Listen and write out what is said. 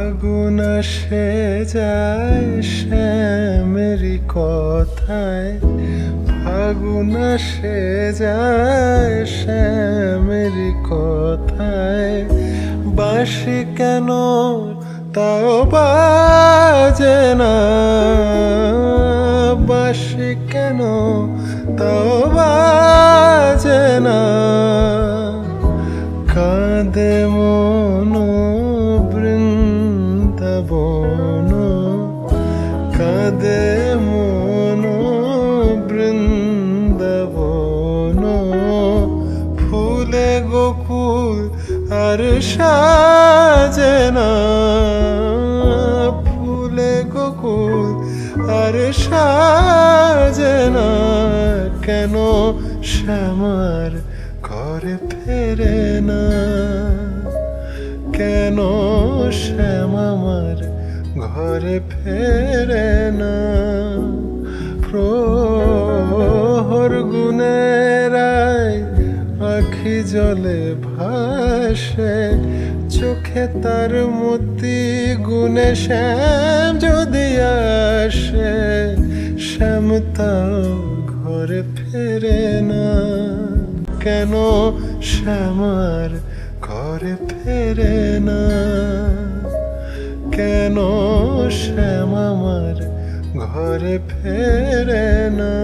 ফাগুন সে যায় শ্যামেরি কথায়। ফাগুন সে যায় শ্যামেরি কথায়। বাসি কেন তাও বাজে না? বাসি কেন তাও বাজে না? কাঁদে মন বৃন্দাবন কাঁদে মন, বৃন্দাবন। ফুলে গোকুল আর সাজে না। ফুলে গোকুল আর সাজে না। কেন শ্যামার ঘরে ফেরে না? কেন শ্যাম আমার ঘরে ফেরে না। প্রহর গুণেরাই আখি জলে ভাসে, চোখে তার মতি গুণে শ্যাম যদি আসে, শ্যাম তাও ঘরে ফেরে না। কেন শ্যামার ঘরে ফেরে না? কেন শ্যাম আমার ঘরে ফেরে না?